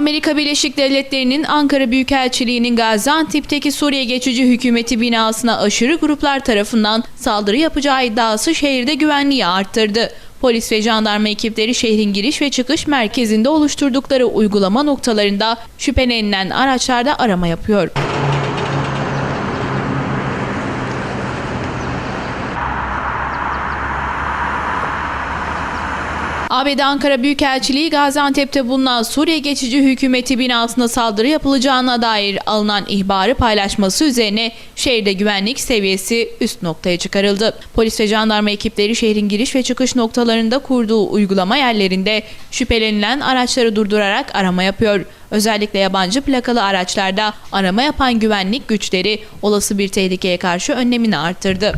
Amerika Birleşik Devletleri'nin Ankara Büyükelçiliği'nin Gaziantep'teki Suriye Geçici Hükümeti binasına aşırı gruplar tarafından saldırı yapacağı iddiası şehirde güvenliği arttırdı. Polis ve jandarma ekipleri şehrin giriş ve çıkış merkezinde oluşturdukları uygulama noktalarında şüphelenilen araçlarda arama yapıyor. ABD Ankara Büyükelçiliği Gaziantep'te bulunan Suriye Geçici Hükümeti binasına saldırı yapılacağına dair alınan ihbarı paylaşması üzerine şehirde güvenlik seviyesi üst noktaya çıkarıldı. Polis ve jandarma ekipleri şehrin giriş ve çıkış noktalarında kurduğu uygulama yerlerinde şüphelenilen araçları durdurarak arama yapıyor. Özellikle yabancı plakalı araçlarda arama yapan güvenlik güçleri olası bir tehlikeye karşı önlemini arttırdı.